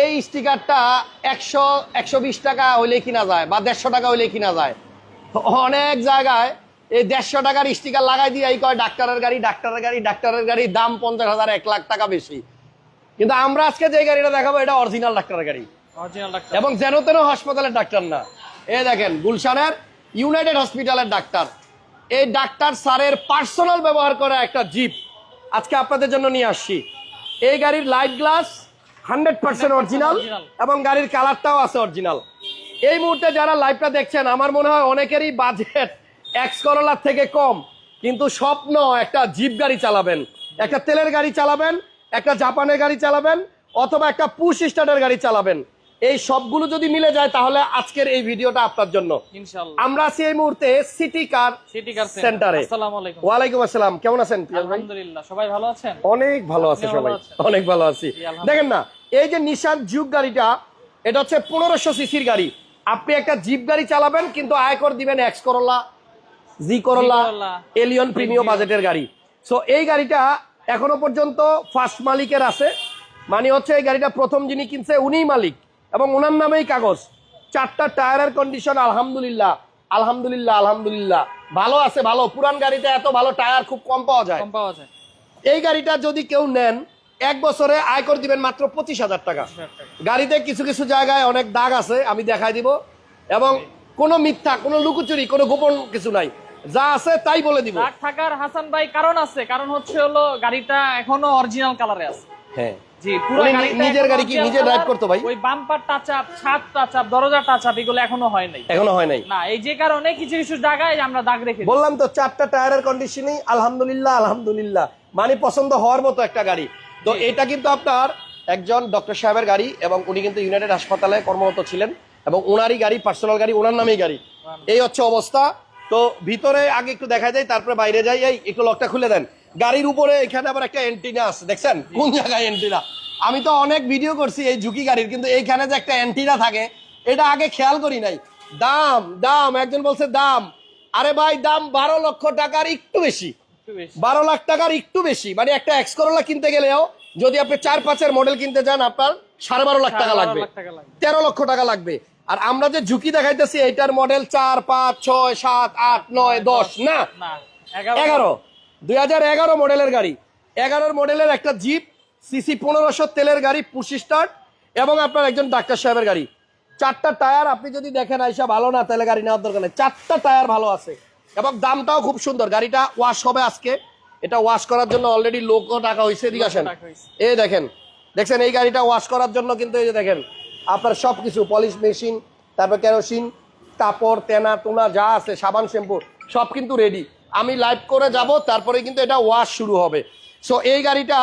এই স্টিকারটা একশো একশো বিশ টাকা হইলে কিনা যায় বা দেড়শো টাকা হইলে কিনা যায়। অনেক জায়গায় এই দেড়শো টাকার স্টিকার লাগাই দিয়ে এই কয় ডাক্তারের গাড়ি ডাক্তারের গাড়ি ডাক্তারের গাড়ি দাম পঞ্চাশ হাজার এক লাখ টাকা বেশি। কিন্তু আমরা আজকে যে গাড়িটা দেখাবো এটা অরিজিনাল ডাক্তারের গাড়ি। এবং যেন তেন হাসপাতালের ডাক্তার না। এ দেখেন গুলশানের ইউনাইটেড হসপিটালের ডাক্তার। এই ডাক্তার স্যারের পার্সোনাল ব্যবহার করা একটা জিপ আজকে আপনাদের জন্য নিয়ে আসছি। এই গাড়ির light glass hundred percent original এবং গাড়ির কালারটাও আছে অরিজিনাল। এই মুহূর্তে যারা লাইভটা দেখছেন আমার মনে হয় অনেকেরই বাজেট এক্স করোলার থেকে কম কিন্তু স্বপ্ন একটা জিপ গাড়ি চালাবেন একটা তেলের গাড়ি চালাবেন একটা জাপানের গাড়ি চালাবেন অথবা একটা পুশ স্টার্টের গাড়ি চালাবেন। এই সবগুলো যদি মিলে যায় তাহলে আজকের এই ভিডিওটা আপনার জন্য। আমরা আছি এই মুহূর্তে সিটি কার সিটি কার সেন্টারে আসসালামু আলাইকুম। ওয়ালাইকুম আসসালাম। কেমন আছেন আলহামদুলিল্লাহ সবাই ভালো আছেন? অনেক ভালো আছে সবাই। অনেক ভালো আছি। দেখেন না এই যে নিশান যুগ গাড়িটা এটা হচ্ছে পনেরোশো সিসির গাড়ি। আপনি একটা জিপ গাড়ি চালাবেন কিন্তু আয়কর দিবেন x Corolla G Corolla Corolla, Allion premium বাজেটের গাড়ি। সো এই গাড়িটা এখনও পর্যন্ত ফার্স্ট মালিকের আছে। মানে হচ্ছে এই গাড়িটা প্রথম যিনি কিনছে উনিই মালিক। এবং ওনার নামেই কাগজ। চারটা টায়ারের কন্ডিশন আলহামদুলিল্লাহ। আলহামদুলিল্লাহ আলহামদুলিল্লাহ। ভালো আছে ভালো। পুরান গাড়িতে এত ভালো টায়ার খুব কম পাওয়া যায়। কম পাওয়া যায়। এই গাড়িটা যদি কেউ নেন এক বছরে আয়কর দিবেন মাত্র পঁচিশ হাজার টাকা। গাড়িতে কিছু কিছু জায়গায় অনেক দাগ আছে আমি দেখাই দিব। এবং কোনো মিথ্যা কোনো লুকোচুরি কোনো গোপন কিছু নাই। যা আছে তাই বলে দিব। দাগ থাকার হাসান ভাই কারণ আছে। কারণ হচ্ছে হলো গাড়িটা এখনও অরিজিনাল কালারে আছে। হ্যাঁ। জি পুরো নিজের এখনও গাড়ি কি নিজে drive color, ভাই? ওই বাম্পার টাচ আপ ছাদ টাচ আপ দরজা টাচ আপ এগুলো এখনও হয় নাই। এখনও হয় নাই? না এই যে কারণে কিছু কিছু জায়গায় আমরা দাগ রেখে বললাম তো চারটা টায়ারের কন্ডিশনই আলহামদুলিল্লাহ আলহামদুলিল্লাহ। মানে পছন্দ হওয়ার মতো একটা গাড়ি। তো এটা কিন্তু আপনার একজন ডক্টর সাহেবের গাড়ি এবং উনি কিন্তু ইউনাইটেড হাসপাতালে কর্মরত ছিলেন এবং ওনারই গাড়ি, পার্সোনাল গাড়ি ওনার নামেই গাড়ি। এই হচ্ছে অবস্থা। তো ভিতরে আগে একটু দেখা যায় তারপরে বাইরে যাই। এই, একটু লকটা খুলে দেন। গাড়ির উপরে এখানে আবার একটা এন্টিনা আছে, দেখছেন? কোন জায়গায় এন্টিনা আমি তো অনেক ভিডিও করছি এই ঝুঁকি গাড়ির, কিন্তু এইখানে যে একটা এন্টিনা থাকে, এটা আগে খেয়াল করি নাই। দাম দাম, একজন বলছে দাম। আরে ভাই, দাম বারো লক্ষ টাকার একটু বেশি। বারো লাখ টাকার একটু বেশি। মানে একটা এক্স করোলা কিনতে গেলেও যদি আপনি চার পাঁচের মডেল কিনতে যান আপনার সাড়ে বারো লাখ টাকা লাগবে। তেরো লক্ষ টাকা লাগবে। আর আমরা যে ঝুঁকি দেখাইতেছি এইটার মডেল চার পাঁচ ছয় সাত আট নয় দশ না? এগারো। দুই হাজার এগারো মডেলের গাড়ি। এগারোর মডেলের একটা জিপ সিসি পনেরোশো তেলের গাড়ি পুশি স্টার্ট এবং আপনার একজন ডাক্তার সাহেবের গাড়ি। চারটা টায়ার আপনি যদি দেখেন আইসা ভালো না তাহলে গাড়ি নেওয়ার দরকার নেই। চারটা টায়ার ভালো আছে। এবং দামটাও খুব সুন্দর। গাড়িটা ওয়াশ হবে আজকে। এটা ওয়াশ করার জন্য অলরেডি লোকও টাকা হয়েছে এদিকে আসেন। এই দেখেন দেখছেন এই গাড়িটা ওয়াশ করার জন্য কিন্তু এই যে দেখেন আপনার সব কিছু পলিশ মেশিন তারপর কেরোসিন কাপড় তেনা টোনা যা আছে সাবান শ্যাম্পু সব কিন্তু রেডি আমি লাইভ করে যাব তারপরে কিন্তু এটা ওয়াশ শুরু হবে। সো এই গাড়িটা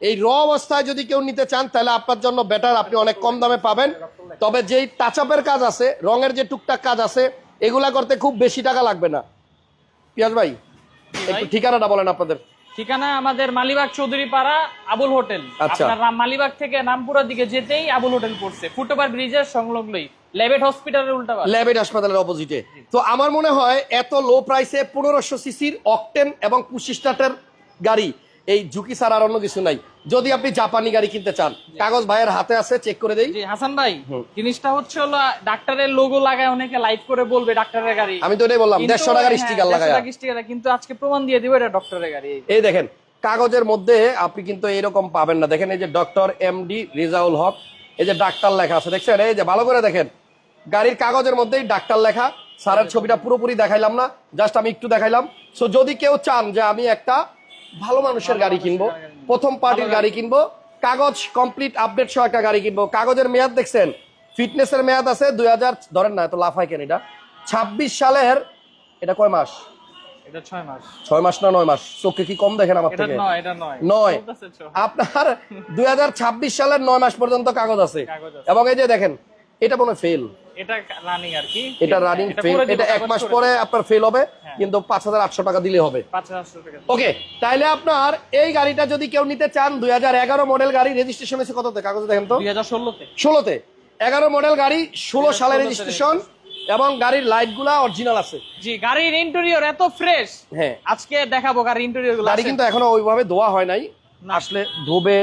এই র অবস্থায় যদি কেউ নিতে চান তাহলে আপনার জন্য বেটার আপনি অনেক কম দামে পাবেন। তবে যেই টাচ কাজ আছে রঙের যে টুকটাক কাজ আছে এগুলা করতে খুব বেশি টাকা লাগবে না। পিয়াজ ভাই একটু ঠিকানাটা বলেন আপনাদের। ঠিকানা আমাদের মালিবাগ চৌধুরী পাড়া আবুল হোটেল। আচ্ছা। আপনার মালিবাগ থেকে নামপুরার দিকে যেতেই আবুল হোটেল পড়ছে। ফুটওভার ব্রিজের সংলগ্নই ল্যাবেট হসপিটালের উল্টা পাশে। ল্যাবেড হাসপাতালের অপোজিটে তো আমার মনে হয় এত লো প্রাইসে পনেরোশো সিসির অকটেন এবং পুশিস্টাটের গাড়ি এই ঝুঁকি ছাড়া আর অন্য কিছু নাই। যদি আপনি জাপানি গাড়ি কিনতে চান কাগজ ভাইয়ের হাতে আছে চেক করে দেই। হাসান ভাই জিনিসটা হচ্ছে হলো ডাক্তারের লোগো লাগায় অনেকে লাইভ করে বলবে ডাক্তারের গাড়ি। আমি তো এটাই বললাম দেড়শো টাকার হ্যাঁ, স্টিকার লাগায়। টাকার sticker, কিন্তু আজকে প্রমাণ দিয়ে দিব এটা ডক্টরের গাড়ি। এই দেখেন কাগজের মধ্যে আপনি কিন্তু এরকম পাবেন না। দেখেন এই যে doctor M D Rezaul Haque এই যে ডাক্তার লেখা আছে দেখছেন? এই যে ভালো করে দেখেন গাড়ির কাগজের মধ্যেই ডাক্তার লেখা। স্যারের ছবিটা পুরোপুরি দেখাইলাম না জাস্ট আমি একটু দেখাইলাম। সো যদি কেউ চান যে আমি একটা ভালো মানুষের গাড়ি কিনবো প্রথম পার্টির গাড়ি কিনবো কাগজ কমপ্লিট আপডেট সহ একটা গাড়ি কিনবো। কাগজের মেয়াদ দেখছেন? ফিটনেসের মেয়াদ আছে দুই হাজার ধরেন না এত লাফাই কেন এটা? ছাব্বিশ সালের এটা কয় মাস? ছয় মাস। না নয় মাস? চোখে কি কম দেখেন আমার থেকে? নয় আপনার দুই হাজার ছাব্বিশ সালের নয় মাস পর্যন্ত কাগজ আছে। কাগজ আছে। এবং এই যে দেখেন এটা মনে ফেল এটা রানিং আর কি। এটা রানিং ফেল এটা এক মাস পরে আপনার ফেল হবে হ্যাঁ। কিন্তু পাঁচ হাজার আটশো টাকা দিলে হবে। টাকা ওকে তাইলে আপনার এই গাড়িটা যদি কেউ নিতে চান দুই মডেল গাড়ি রেজিস্ট্রেশন হয়েছে কততে? কাগজ দেখেন তো। মডেল গাড়ি ষোলো সালের 2016 রেজিস্ট্রেশন এবং গাড়ির লাইটগুলা অরিজিনাল আছে। জি গাড়ির ইন্টেরিয়র এত ফ্রেশ হ্যাঁ। আজকে দেখাবো গাড়ির ইন্টেরিয়রগুলো গাড়ি কিন্তু এখনও ওইভাবে ধোয়া হয় নাই। আসলে ধোবে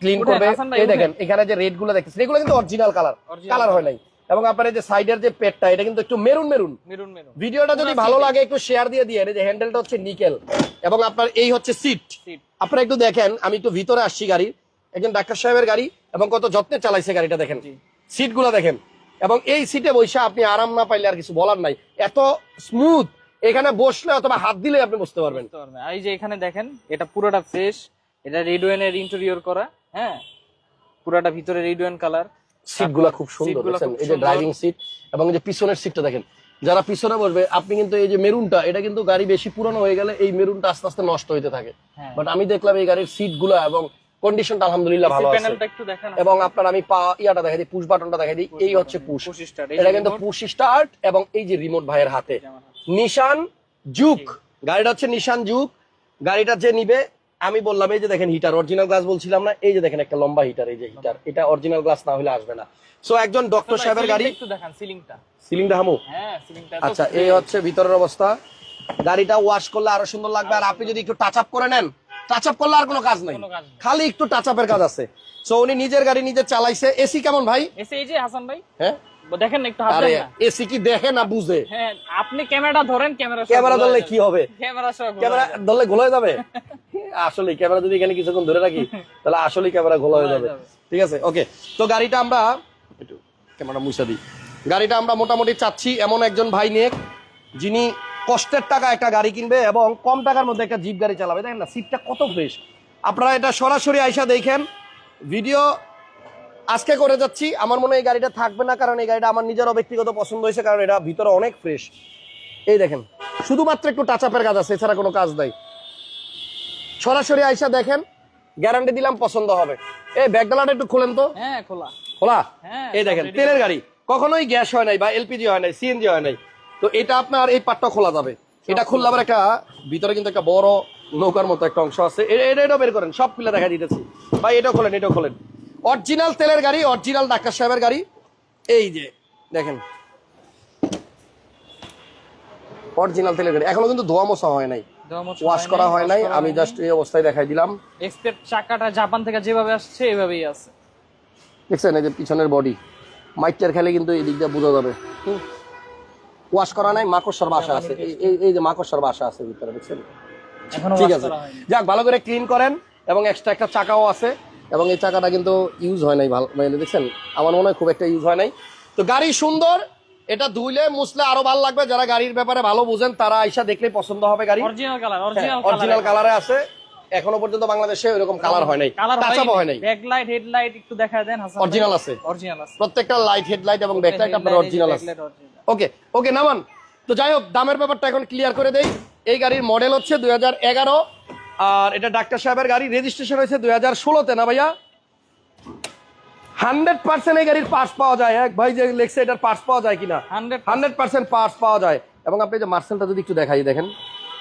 ক্লিন করবে। এই দেখেন এখানে যে রেডগুলো দেখতেছেন এগুলো কিন্তু অরিজিনাল কালার কালার হয় নাই। এবং আপনার এই যে সাইডের যে পেটটা এটা কিন্তু একটু মেরুন মেরুন। Maroon maroon. ভিডিওটা যদি ভালো লাগে একটু শেয়ার দিয়ে দিয়ে এই যে হ্যান্ডেলটা হচ্ছে নিকেল এবং আপনার এই হচ্ছে সিট আপনারা একটু দেখেন আমি একটু ভিতরে আসছি গাড়ির একজন ডাক্তার সাহেবের গাড়ি এবং কত যত্নে চালাইছে গাড়িটা দেখেন। সিটগুলো দেখেন। এবং এই সিটে বসে আপনি আরাম না পাইলে আর কিছু বলার নাই। এত স্মুথ এখানে বসলে অথবা হাত দিলে আপনি বসতে পারবেন। এই যে এখানে দেখেন এটা পুরোটা ফ্রেশ এটা রেডওয়েনের ইন্টেরিয়র করা হ্যাঁ? পুরোটা ভিতরে রেডওয়েন কালার সিটগুলো খুব সুন্দর এই যে। ড্রাইভিং সিট এবং এই যে পিছনের সিটটা দেখেন। যারা পিছনে বসবে আপনি কিন্তু এই যে মেরুনটা এটা কিন্তু গাড়ি বেশি পুরনো হয়ে গেলে এই মেরুনটা আস্তে আস্তে নষ্ট হইতে থাকে। হ্যাঁ। বাট আমি দেখলাম এই গাড়ির সিটগুলো এবং কন্ডিশনটা আলহামদুলিল্লাহ ভালো আছে। এবং আপনার আমি পা ইয়াটা দেখাই দিই পুশ বাটনটা দেখাই দিই এই হচ্ছে পুশ এটা কিন্তু পুশ স্টার্ট এবং এই যে রিমোট ভাইয়ের হাতে। নিশান জুক গাড়িটা হচ্ছে নিশান জুক গাড়িটা যে নিবে আমি বললাম এই যে দেখেন হিটার অরিজিনাল গ্লাস বলছিলাম না এই যে দেখেন একটা লম্বা হিটার এই যে হিটার এটা অরিজিনাল গ্লাস না হলে আসবে না। সো একজন ডক্টর সাহেবের গাড়ি একটু দেখান সিলিংটা সিলিং দেখামো হ্যাঁ সিলিংটা আচ্ছা এই হচ্ছে ভিতরের অবস্থা। গাড়িটা ওয়াশ করলে আরও সুন্দর লাগবে আর আপনি যদি একটু টাচ আপ করে নেন টাচ আপ করলে আর কোনো কাজ নাই। খালি একটু টাচ আপের কাজ আছে। সো উনি নিজের গাড়ি নিজে চালাইছে। এসি কেমন ভাই? এসে এই যে হাসান ভাই। হ্যাঁ? দেখেন একটু হাত এসি কি দেখে না বুঝে? হ্যাঁ আপনি ক্যামেরাটা ধরেন ক্যামেরা ক্যামেরা ধরলে কি হবে? ক্যামেরা ক্যামেরা ধরলে গোল যাবে? আসলে ক্যামেরা যদি এখানে কিছুক্ষণ ধরে রাখি তাহলে আসলে ক্যামেরা গোল হয়ে যাবে। যাবে। ঠিক আছে? ওকে তো গাড়িটা আমরা একটু ক্যামেরা মুছে দিই। গাড়িটা আমরা মোটামুটি চাচ্ছি এমন একজন ভাই নিয়ে যিনি কষ্টের টাকা একটা গাড়ি কিনবে এবং কম টাকার মধ্যে একটা জিপ গাড়ি চালাবে। দেখেন না সিটটা কত ফ্রেশ আপনারা এটা সরাসরি আইসা দেখেন। ভিডিও আজকে করে যাচ্ছি। আমার মনে হয় এই গাড়িটা থাকবে না কারণ এই গাড়িটা আমার নিজেরও ব্যক্তিগত পছন্দ হয়েছে কারণ এটা ভিতরে অনেক ফ্রেশ এই দেখেন শুধুমাত্র একটু টাচ আপের কাজ আছে এছাড়া কোনো কাজ নাই। সরাসরি আইসা দেখেন গ্যারান্টি দিলাম পছন্দ হবে। এই ব্যাগডালাটা একটু খোলেন তো। হ্যাঁ খোলা। খোলা? হ্যাঁ, এই দেখেন তেলের গাড়ি। কখনোই গ্যাস হয় নাই বা এলপিজি হয় নাই সিএনজি হয় নাই। তো এটা আপনার এই পাটটা খোলা যাবে। এটা খুললে আবার একটা ভিতরে কিন্তু একটা বড় নৌকার মতো একটা অংশ আছে। এটা এটা বের করেন সব খুলে দেখা দিতেছি। ভাই এটাও খোলেন এটাও খোলেন। অরিজিনাল তেলের গাড়ি অরিজিনাল ডাক্তার সাহেবের গাড়ি। এই যে দেখেন। অরিজিনাল তেলের গাড়ি। এখনও কিন্তু ধোয়া মোছা হয় নাই। ওয়াশ করা হয় নাই আমি জাস্ট এই অবস্থায় দেখাই দিলাম। এক্সপেক্ট চাকাটা জাপান থেকে যেভাবে আসছে এভাবেই আছে। দেখছেন এই যে পিছনের বডি মাইকটার খেলে কিন্তু এই দিক দিয়ে বোঝা যাবে। ওয়াশ করা নাই মাকড়সার বাসা আছে। এই- এই যে মাকড়সার বাসা আছে ভিতরে দেখছেন? ঠিক আছে। যাক ভালো করে ক্লিন করেন এবং এক্সট্রা একটা চাকাও আছে এবং এই চাকাটা কিন্তু ইউজ হয় নাই ভালো মানে দেখছেন? আমার মনে হয় খুব একটা ইউজ হয় নাই। তো গাড়ি সুন্দর এটা ধুইলে মুসলে আরও ভালো লাগবে। যারা গাড়ির ব্যাপারে ভালো বুঝেন তারা আইসা দেখলে পছন্দ হবে গাড়ি। অরিজিনাল কালার অরিজিনাল অরিজিনাল কালারে আছে। এখনও পর্যন্ত বাংলাদেশে ওইরকম কালার হয় নাই কালার টাচ হয় নাই ব্যাকলাইট হেডলাইট একটু দেখা দেন হাসান অরিজিনাল আছে। অরিজিনাল আছে। প্রত্যেকটা লাইট হেডলাইট এবং ব্যাকলাইট আপনার অরিজিনাল আছে। ওকে ওকে নামান। তো যাই হোক দামের ব্যাপারটা এখন ক্লিয়ার করে দেই। এই গাড়ির মডেল হচ্ছে দুই হাজার এগারো। আর এটা ডাক্তার সাহেবের গাড়ি। রেজিস্ট্রেশন হয়েছে দুই হাজার ষোলোতে না ভাইয়া? হান্ড্রেড পার্সেন্ট এই গাড়ির পার্টস পাওয়া যায়। এক ভাই যে লেখছে এটার পার্টস পাওয়া যায় কিনা? Hundred percent. পার্টস পাওয়া যায়। এবং আপনি যে মার্সেলটা যদি একটু দেখাই দেখেন।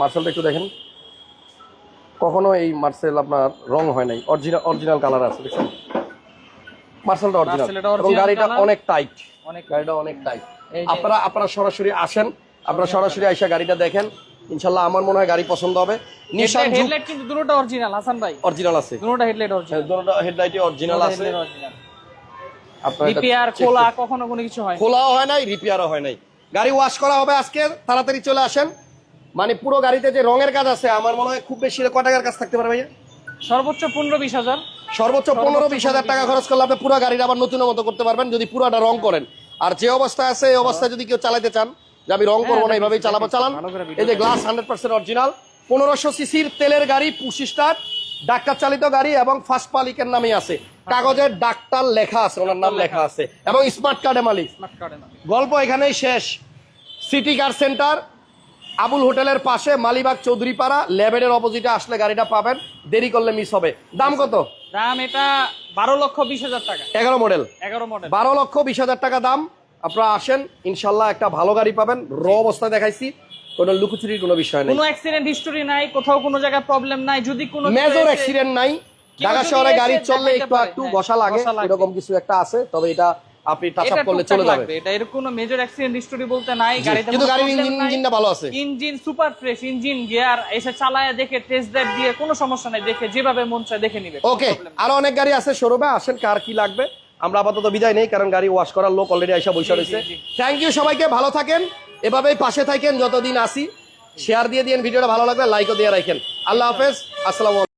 মার্সেলটা একটু দেখেন। কখনো এই মার্সেল আপনার রং হয় নাই। অরিজিনাল অরিজিনাল কালার আছে দেখছেন? মার্সেলটা অরিজিনাল এবং গাড়িটা অনেক টাইট অনেক গাড়িটা অনেক টাইট আপনারা আপনারা সরাসরি আসেন। আপনারা সরাসরি আইসা গাড়িটা দেখেন। ইনশাল্লাহ আমার মনে হয় গাড়ি পছন্দ হবে। নিশান হেডলাইট কিন্তু দুটোটা অরিজিনাল হাসান ভাই। অরিজিনাল আছে। দুটোটা হেডলাইট অরিজিনাল দুটো হেডলাইটে অরিজিনাল আছে। রিপেয়ার খোলা কখনো কোনো কিছু হয় খোলাও হয় নাই রিপেয়ারও হয় নাই। গাড়ি ওয়াশ করা হবে আজকে তাড়াতাড়ি চলে আসেন। মানে পুরো গাড়িতে যে রঙের কাজ আছে আমার মনে হয় খুব বেশি ক টাকার কাজ থাকতে পারে ভাইয়া? সর্বোচ্চ পনেরো বিশ হাজার। সর্বোচ্চ পনেরো বিশ হাজার টাকা খরচ করলে আপনি পুরো গাড়িটা আবার নতুনের মতো করতে পারবেন যদি পুরোটা রং করেন। আর যে অবস্থায় আছে এই অবস্থায় যদি কেউ চালাতে চান যে আমি রং করব না এইভাবেই চালাবো চালান। এই যে গ্লাস হান্ড্রেড পার্সেন্ট অরিজিনাল পনেরোশো সিসির তেলের গাড়ি পুশি স্টার ডাক্তার চালিত গাড়ি এবং ফার্স্ট মালিকের নামে আছে। কাগজের ডাক্তার লেখা আছে ওনার নাম লেখা আছে। এবং স্মার্ট কার্ডে মালিক। গল্প এখানেই শেষ। সিটি কার সেন্টার আবুল হোটেলের পাশে মালিবাগ চৌধুরীপাড়া ল্যাবেডের অপোজিটে আসলে গাড়িটা পাবেন। দেরি করলে মিস হবে। দাম কত? দাম এটা বারো লক্ষ বিশ হাজার টাকা। এগারো মডেল এগারো মডেল বারো লক্ষ বিশ হাজার টাকা দাম। আপনারা আসেন ইনশাল্লাহ একটা ভালো গাড়ি পাবেন। র অবস্থায় দেখাইছি। কোনো লুকোচুরির কোনো বিষয় নেই। কোনো অ্যাক্সিডেন্ট হিস্টোরি নাই কোথাও কোনো জায়গায় প্রবলেম নাই। যদি কোনো মেজর অ্যাক্সিডেন্ট নাই। ঢাকা শহরে গাড়ি চললে একটু একটু হ্যাঁ, ঘষা লাগে এরকম কিছু একটা আছে তবে এটা আপনি টাচ আপ করলে চলে যাবে। এটা এর কোনো মেজর অ্যাক্সিডেন্ট হিস্টোরি বলতে নাই গাড়িতে কিন্তু গাড়ির ইঞ্জিন ইঞ্জিনটা ভালো আছে। Engine super fresh engine gear এসে চালায় দেখে টেস্ট ড্রাইভ দিয়ে কোনো সমস্যা নাই দেখে যেভাবে মন চায় দেখে নিবে ওকে। আরও অনেক গাড়ি আছে শোরুমে আসেন কার কি লাগবে। আমরা আপাতত বিদায় নেই কারণ গাড়ি ওয়াশ করার লোক অলরেডি আইসা বসে রয়েছে। থ্যাংক ইউ সবাইকে ভালো থাকেন এভাবেই পাশে থাকেন যতদিন আসি শেয়ার দিয়ে দিন ভিডিওটা ভালো লাগলে লাইকও দিয়ে রাখেন। আল্লাহ হাফেজ আসসালামু